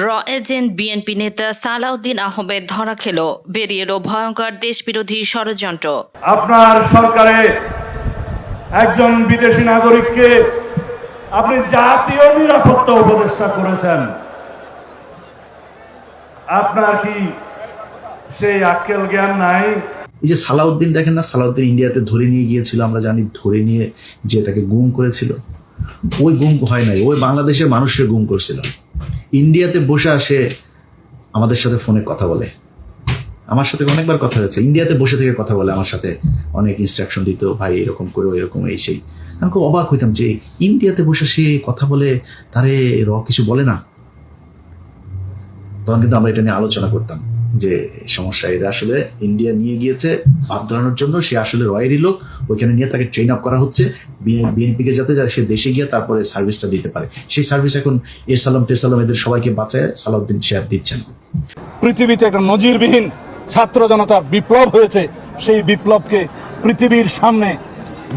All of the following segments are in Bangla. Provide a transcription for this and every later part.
র এজেন্ট বিএনপি নেতা সালাউদ্দিন আহমেদ ধরা খেল। বেরিয়ে এলো ভয়ঙ্কর দেশবিরোধী ষড়যন্ত্র। আপনার সরকারে একজন বিদেশি নাগরিককে আপনি জাতীয় নিরাপত্তা উপদেষ্টা করেছেন। আপনার কি সেই আক্কেল জ্ঞান নাই? এই যে সালাউদ্দিন দেখেন না সালাউদ্দিন ইন্ডিয়াতে ধরে নিয়ে গিয়েছিল আমরা জানি ধরে নিয়ে যে তাকে গুম করেছিল। ওই গুম হয় নাই ওই বাংলাদেশের মানুষের গুম করছিল। ইন্ডিয়াতে বসে আসে, আমাদের সাথে ফোনে কথা বলে। আমার সাথে অনেকবার কথা হয়েছে। ইন্ডিয়াতে বসে থেকে কথা বলে আমার সাথে। অনেক ইনস্ট্রাকশন দিত, ভাই, এরকম করো, এরকম এই সেই। আমি খুব অবাক হইতাম যে ইন্ডিয়াতে বসে সে কথা বলে তারে র কিছু বলে না? তখন কিন্তু আমরা এটা নিয়ে আলোচনা করতাম। যে সমস্যা এটা আসলে ইন্ডিয়া নিয়ে গিয়েছে ভাব ধরানোর জন্য সে আসলে রয়েরই লোক। ওইখানে নিয়ে তাকে ট্রেন আপ করা হচ্ছে। বিএনপিকে যাতে সে দেশে গিয়ে তারপরে সার্ভিসটা দিতে পারে। সেই সার্ভিস এখন এ সালাম টে সালাম এদের সবাইকে বাঁচায় সালাউদ্দিন সাহেব দিচ্ছেন। পৃথিবীতে একটা নজিরবিহীন ছাত্র জনতার বিপ্লব হয়েছে। সেই বিপ্লবকে পৃথিবীর সামনে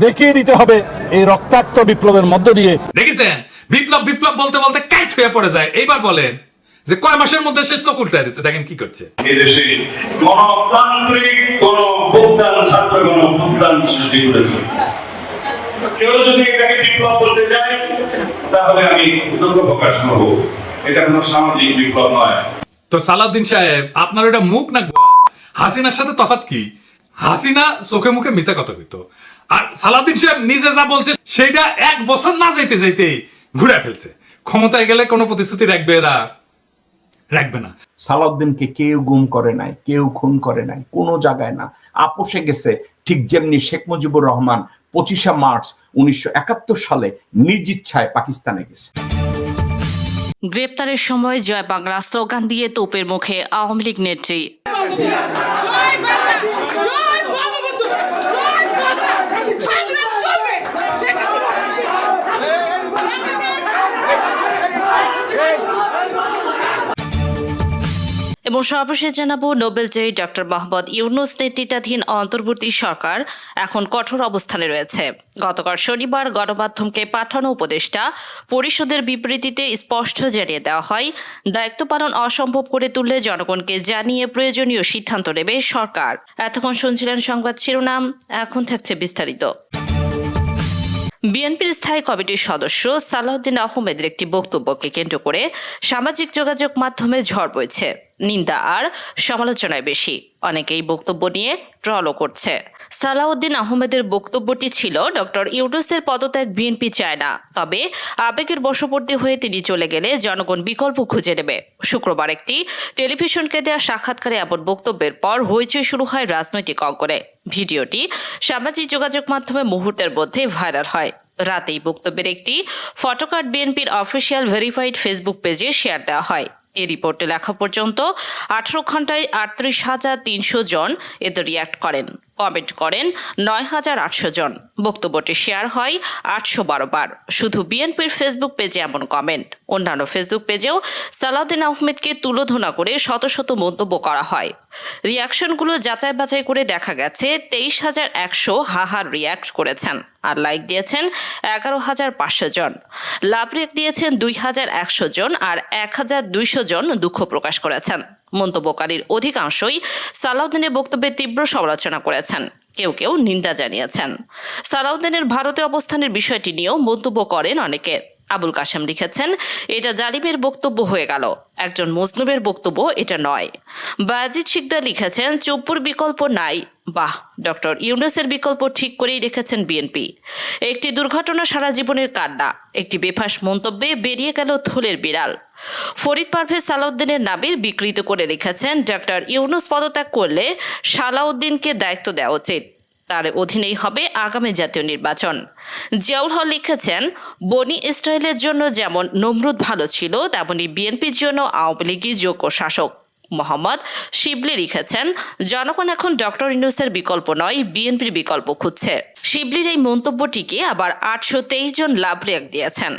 দেখিয়ে দিতে হবে এই রক্তাক্ত বিপ্লবের মধ্য দিয়ে। দেখেছেন? বিপ্লব বিপ্লব বলতে বলতে কাইট হয়ে পড়ে যায়। এইবার বলেন। যে কয় মাসের মধ্যে শেষ চোখ উল্টায় দিচ্ছে দেখেন কি করছে। কেউ যদি এটাকে বিপ্লব বলতে চায় তাহলে আমি দুঃখ প্রকাশ করব। এটা কোনো সামাজিক বিপ্লব নয়। তো সালাউদ্দিন সাহেব আপনার ওটা মুখ না হাসিনার সাথে তফাৎ কি? হাসিনা চোখে মুখে মিশা কথা কইতো। আর সালাউদ্দিন সাহেব নিজে যা বলছে সেটা এক বছর না যাইতে যাইতেই ঘুরে ফেলছে। ক্ষমতায় গেলে কোনো প্রতিশ্রুতি রাখবে এরা। রাখবে না। সালাউদ্দিনকে কেউ গুম করে নাই কেউ খুন করে নাই কোনো জায়গায় না। আপোষে গেছে ঠিক যেমনি শেখ মুজিবুর রহমান পঁচিশে মার্চ উনিশশো একাত্তর সালে নিজ ইচ্ছায় পাকিস্তানে গেছে। গ্রেপ্তারের সময় জয় বাংলা স্লোগান দিয়ে তোপের মুখে আওয়ামী লীগ নেত্রী। এবং সর্বশেষ জানাব নোবেল জয়ী ডক্টর মোহাম্মদ ইউনুস নেতৃত্বাধীন অন্তর্বর্তী সরকার এখন কঠোর অবস্থানে রয়েছে। গতকাল শনিবার গণমাধ্যমকে পাঠানো উপদেষ্টা পরিষদের বিবৃতিতে স্পষ্ট জানিয়ে দেওয়া হয়, দায়িত্ব পালন অসম্ভব করে তুললে জনগণকে জানিয়ে প্রয়োজনীয় সিদ্ধান্ত নেবে সরকার। এতক্ষণ শুনছিলেন সংবাদ শিরোনাম, এখন থাকছে বিস্তারিত। বিএনপির স্থায়ী কমিটির সদস্য সালাউদ্দিন আহমেদের একটি বক্তব্যকে কেন্দ্র করে সামাজিক যোগাযোগ মাধ্যমে ঝড় বইছে। নিন্দা আর সমালোচনায় বেশি। অনেকেই বক্তব্য নিয়ে ট্রলও করছে। সালাউদ্দিন আহমেদের বক্তব্যটি ছিল, ডক্টর ইউনুসের পদত্যাগ বিএনপি চায় না। তবে আবেগের বশবর্তী হয়ে তিনি চলে গেলে জনগণ বিকল্প খুঁজে নেবে। শুক্রবার একটি টেলিভিশনকে দেওয়া সাক্ষাৎকারে এমন বক্তব্যের পর হইচই শুরু হয় রাজনৈতিক অঙ্গনে। ভিডিওটি সামাজিক যোগাযোগ মাধ্যমে মুহূর্তের মধ্যে ভাইরাল হয়। রাতেই বক্তব্যের একটি ফটোকার্ড বিএনপির অফিসিয়াল ভেরিফাইড ফেসবুক পেজে শেয়ার দেওয়া হয়। এই রিপোর্টে লেখা পর্যন্ত আঠারো ঘন্টায় আটত্রিশ হাজার তিনশো জন এতে রিয়্যাক্ট করেন। কমেন্ট করেন নয় হাজার আটশো জন। বক্তব্যটি শেয়ার হয় আটশো বারো বার। শুধু বিএনপির ফেসবুক পেজে এমন কমেন্ট। অন্যান্য ফেসবুক পেজেও সালাউদ্দিন আহমেদকে তুলোধনা করে শত শত মন্তব্য করা হয়। রিয়াকশনগুলো যাচাই বাছাই করে দেখা গেছে, তেইশ হাজার একশো হাহার রিয়াক্ট করেছেন আর লাইক দিয়েছেন এগারো হাজার পাঁচশো জন। লাভ রেক দিয়েছেন দুই হাজার একশো জন আর এক হাজার দুইশো জন দুঃখ প্রকাশ করেছেন। মন্তব্যকারীর অধিকাংশই সালাউদ্দিনের বক্তব্যে তীব্র সমালোচনা করেছেন। কেউ কেউ নিন্দা জানিয়েছেন। সালাউদ্দিনের ভারতে অবস্থানের বিষয়টি নিয়েও মন্তব্য করেন অনেকে। আবুল কাশেম লিখেছেন, এটা জালিমের বক্তব্য হয়ে গেল। একজন মজনুবের বক্তব্য এটা নয়। বাজিদ শিকদার লিখেছেন, চুপ্পুর বিকল্প নাই। বাহ, ডক্টর ইউনুসের বিকল্প ঠিক করেই রেখেছেন বিএনপি। একটি দুর্ঘটনা সারা জীবনের কান্না, একটি বেফাস মন্তব্যে বেরিয়ে গেল থলের বিড়াল। ফরিদ পারভেজ সালাউদ্দিনের নামের বিকৃত করে লিখেছেন ডক্টর ইউনুস পদত্যাগ করলে সালাউদ্দিনকে দায়িত্ব দেওয়া উচিত। তার অধীনেই হবে আগামী জাতীয় নির্বাচন। জিয়াউল হল লিখেছেন, বনি ইসরায়েলের জন্য যেমন নমরুদ ভালো ছিল, তেমনি বিএনপির জন্য আওয়ামী লীগই যোগ্য শাসক। মোহাম্মদ শিবলি লিখেছেন, জনগণ এখন ডক্টর ইউনুসের বিকল্প নয়, বিএনপির বিকল্প খুঁজছে। শিবলির এই মন্তব্যটিকে আবার আটশো তেইশ জন লাভ রেক দিয়েছেন।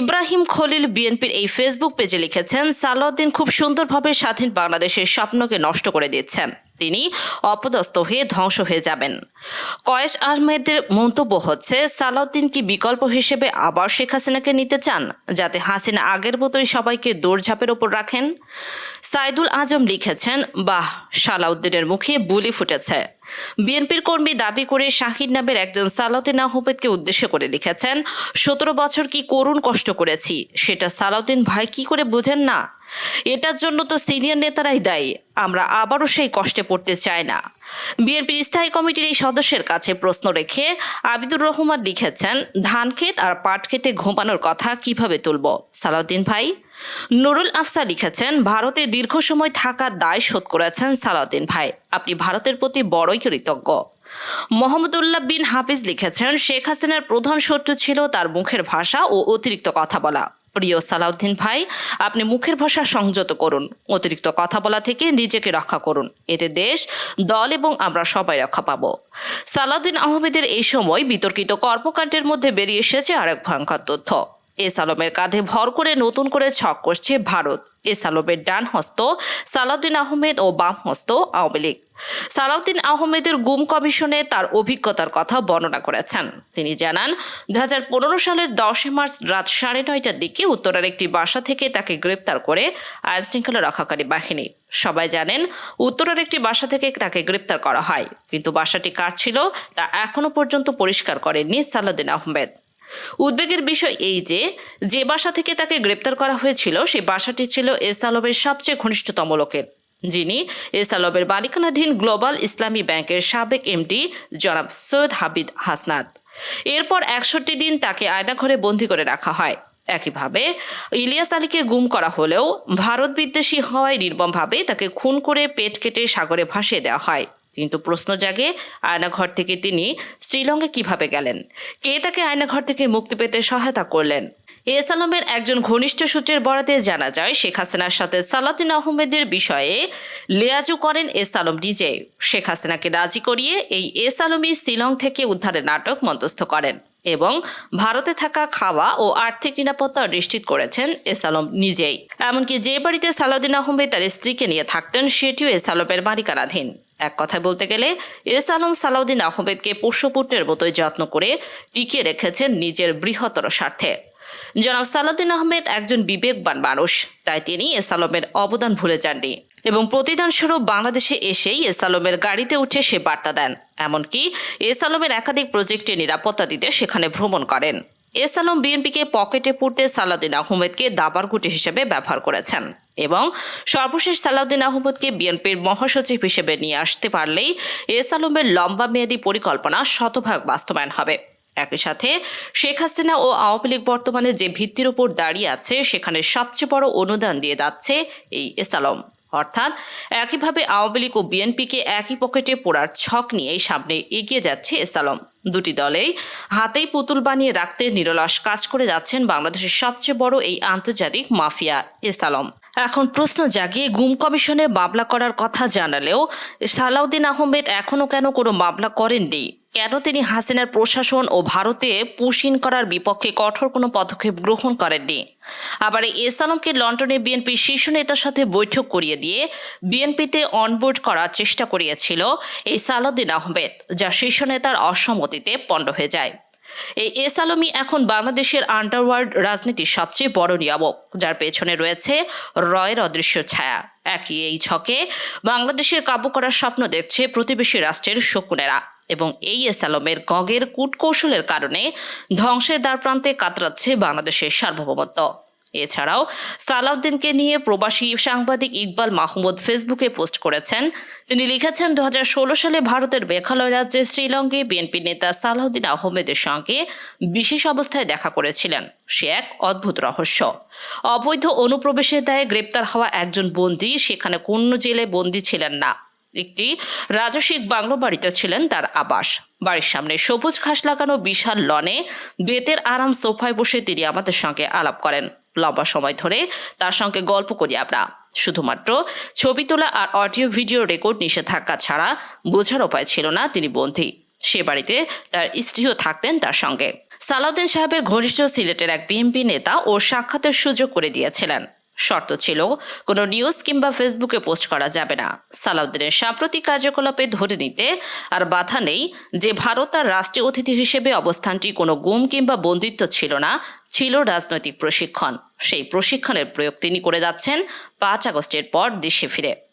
ইব্রাহিম খলিল বিএনপির এই ফেসবুক পেজে লিখেছেন, সালাউদ্দিন খুব সুন্দরভাবে স্বাধীন বাংলাদেশের স্বপ্নকে নষ্ট করে দিচ্ছেন। তিনি অপদস্থ হয়ে ধ্বংস হয়ে যাবেন। কয়েস আহমেদের মন্তব্য হচ্ছে, সালাউদ্দিন কি বিকল্প হিসেবে আবার শেখ হাসিনাকে নিতে চান, যাতে হাসিনা আগের মতোই সবাইকে দৌড়ঝাঁপের ওপর রাখেন? সাইদুল আজম লিখেছেন, বাহ, সালাউদ্দিনের মুখে বুলি ফুটেছে। বিএনপির কর্মী দাবি করে শাহিদ নামের একজন সালাউদ্দিন আহমেদকে উদ্দেশ্য করে লিখেছেন, সতেরো বছর কি করুণ কষ্ট করেছি, সেটা সালাউদ্দিন ভাই কি করে বোঝেন না? এটার জন্য তো সিনিয়র নেতারাই দায়ী, আমরা আবারও সেই কষ্টে পড়তে চাই না। বিএনপির স্থায়ী কমিটির এই সদস্যের কাছে প্রশ্ন রেখে আবিদুর রহমান লিখেছেন, ধান ক্ষেত আর পাট ক্ষেতে ঘুমানোর কথা কীভাবে তুলব? সালাউদ্দিন ভাই নুরুল আফসা লিখেছেন, ভারতে দীর্ঘ সময় থাকার দায় শোধ করেছেন সালাউদ্দিন ভাই। আপনি ভারতের প্রতি বড়ই কৃতজ্ঞ। মোহাম্মদুল্লাহ বিন হাফিজ লিখেছেন, শেখ হাসিনার প্রধান শত্রু ছিল তার মুখের ভাষা ও অতিরিক্ত কথা বলা। প্রিয় সালাউদ্দিন ভাই, আপনি মুখের ভাষা সংযত করুন, অতিরিক্ত কথা বলা থেকে নিজেকে রক্ষা করুন। এতে দেশ, দল এবং আমরা সবাই রক্ষা পাব। সালাউদ্দিন আহমেদের এই সময় বিতর্কিত কর্মকাণ্ডের মধ্যে বেরিয়ে এসেছে আরেক ভয়ঙ্কর তথ্য। এস আলমের কাঁধে ভর করে নতুন করে ছক করছে ভারত। এস আলমের ডান হস্ত সালাউদ্দিন আহমেদ ও বাম হস্ত আওয়ামী লীগ। সালাউদ্দিন আহমেদের গুম কমিশনে তার অভিজ্ঞতার কথা বর্ণনা করেছেন। তিনি জানান দু হাজার পনেরো সালের দশই মার্চ রাত সাড়ে নয়টার দিকে উত্তরার একটি বাসা থেকে তাকে গ্রেপ্তার করে আইন শৃঙ্খলা রক্ষাকারী বাহিনী। সবাই জানেন, উত্তরার একটি বাসা থেকে তাকে গ্রেপ্তার করা হয়। কিন্তু বাসাটি কার ছিল, তা এখনও পর্যন্ত পরিষ্কার করেননি সালাউদ্দিন আহমেদ। উদ্বেগের বিষয় এই যে যে বাসা থেকে তাকে গ্রেপ্তার করা হয়েছিল, সেই বাসাটি ছিল এস সবচেয়ে ঘনিষ্ঠতম লোকের। যিনি এস আলমের বালিকানাধীন গ্লোবাল ইসলামী ব্যাংকের সাবেক এমডি জনাব সৈয়দ হাবিদ হাসনাত। এরপর একষট্টি দিন তাকে আয়নাঘরে বন্দি করে রাখা হয়। একইভাবে ইলিয়াস আলীকে গুম করা হলেও ভারত বিদ্বেষী হওয়ায় নির্মমভাবে তাকে খুন করে পেট কেটে সাগরে ভাসিয়ে দেওয়া হয়। কিন্তু প্রশ্ন জাগে আয়নাঘর থেকে তিনি শ্রীলঙ্কা কীভাবে গেলেন? কে তাকে আয়নাঘর থেকে মুক্তি পেতে সহায়তা করলেন? এস আলমের একজন ঘনিষ্ঠ সূত্রের বরাতে জানা যায়, শেখ হাসিনার সাথে সালাদিন আহমেদের বিষয়ে লেয়াজু করেন এস আলম নিজে। শেখ হাসিনাকে রাজি করিয়ে এই এস আলমই শিলং থেকে উদ্ধারের নাটক মন্তস্থ করেন এবং ভারতে থাকা খাওয়া ও আর্থিক নিরাপত্তা নিশ্চিত করেছেন এস আলম নিজেই। এমনকি যে বাড়িতে সালাউদ্দিন আহমেদ তার স্ত্রীকে নিয়ে থাকতেন, সেটিও এস আলমের মালিকানাধীন। এক কথায় বলতে গেলে, এস আলম সালাউদ্দিন আহমেদকে পোষ্যপুত্রের মতোই যত্ন করে টিকিয়ে রেখেছেন নিজের বৃহত্তর স্বার্থে। জনাব সালাউদ্দিন আহমেদ একজন বিবেকবান মানুষ, তাই তিনি এস আলমের অবদান ভুলে যাননি এবং প্রতিদান স্বরূপ বাংলাদেশে এসেই এস আলমের গাড়িতে উঠে সে বার্তা দেন। এমনকি এস আলমের একাধিক প্রজেক্টে নিরাপত্তা দিতে সেখানে ভ্রমণ করেন। এস আলম বিএনপিকে পকেটে পুরতে সালাউদ্দিন আহমেদকে দাবার গুটি হিসেবে ব্যবহার করেছেন। এবং সর্বশেষ সালাউদ্দিন আহমদকে বিএনপির মহাসচিব হিসেবে নিয়ে আসতে পারলেই এস আলমের লম্বা মেয়াদী পরিকল্পনা শতভাগ বাস্তবায়ন হবে। একই সাথে শেখ হাসিনা ও আওয়ামী লীগ বর্তমানে যে ভিত্তির উপর দাঁড়িয়ে আছে, সেখানে সবচেয়ে বড় অনুদান দিয়ে যাচ্ছে এই এস আলম। অর্থাৎ একইভাবে আওয়ামী লীগ ও বিএনপিকে একই পকেটে পোড়ার ছক নিয়েই সামনে এগিয়ে যাচ্ছে এস আলম। দুটি দলেই হাতেই পুতুল বানিয়ে রাখতে নিরলস কাজ করে যাচ্ছেন বাংলাদেশের সবচেয়ে বড় এই আন্তর্জাতিক মাফিয়া এস আলম। এখন প্রশ্ন জাগিয়ে গুম কমিশনে মামলা করার কথা জানালেও সালাউদ্দিন আহমেদ এখনও কেন কোনো মামলা করেননি? কেন তিনি হাসিনার প্রশাসন ও ভারতে পুশিন করার বিপক্ষে কঠোর কোনো পদক্ষেপ গ্রহণ করেননি? আবার এস আলমকে লন্ডনে বিএনপির শীর্ষ নেতার সাথে বৈঠক করিয়ে দিয়ে বিএনপিতে অনবোর্ড করার চেষ্টা করিয়েছিল এই সালাউদ্দিন আহমেদ, যা শীর্ষ নেতার অসম্মতিতে পণ্ড হয়ে যায়। এই এস আলমী এখন বাংলাদেশের আন্ডারওয়ার্ল্ড রাজনীতির সবচেয়ে বড় নিয়ামক, যার পেছনে রয়েছে রয়ের অদৃশ্য ছায়া। একই এই ছকে বাংলাদেশের কাবু করার স্বপ্ন দেখছে প্রতিবেশী রাষ্ট্রের শকুনেরা এবং এই এস আলমের গগের কূটকৌশলের কারণে ধ্বংসের দ্বার প্রান্তে কাতরাচ্ছে বাংলাদেশের সার্বভৌমত্ব। এছাড়াও সালাউদ্দিনকে নিয়ে প্রবাসী সাংবাদিক ইকবাল মাহমুদ ফেসবুকে পোস্ট করেছেন। তিনি লিখেছেন দু হাজার ষোলো সালে ভারতের মেঘালয় রাজ্যে শ্রীলঙ্কে বিএনপি নেতা সালাউদ্দিন আহমেদের সঙ্গে বিশেষ অবস্থায় দেখা করেছিলেন। সে এক অদ্ভুত রহস্য। অবৈধ অনুপ্রবেশের দায়ে গ্রেপ্তার হওয়া একজন বন্দী সেখানে কোন জেলে বন্দী ছিলেন না। একটি রাজস্বিক বাংলো বাড়িতে ছিলেন তার আবাস। বাড়ির সামনে সবুজ ঘাস লাগানো বিশাল লনে বেতের আরাম সোফায় বসে তিনি আমাদের সঙ্গে আলাপ করেন। লম্বা সময় ধরে। তার সঙ্গে গল্প করি আমরা। শুধুমাত্র ছবি তোলা আর অডিও ভিডিও রেকর্ড নিষেধাজ্ঞা ছাড়া বোঝার উপায় ছিল না তিনি বন্দী। সে বাড়িতে তার স্ত্রীও থাকতেন তার সঙ্গে। সালাউদ্দিন সাহেবের ঘনিষ্ঠ সিলেটের এক বিএনপি নেতা ও সাক্ষাতের সুযোগ করে দিয়েছিলেন। শর্ত ছিল, কোনো নিউজ কিংবা ফেসবুকে পোস্ট করা যাবে না। সালাউদ্দিনের সাম্প্রতিক কার্যকলাপে ধরে নিতে আর বাধা নেই যে ভারত তার রাষ্ট্রীয় অতিথি হিসেবে অবস্থানটি কোনো গুম কিংবা বন্দিত্ব ছিল না, ছিল রাজনৈতিক প্রশিক্ষণ। সেই প্রশিক্ষণের প্রয়োগ তিনি করে যাচ্ছেন পাঁচ আগস্টের পর দেশে ফিরে।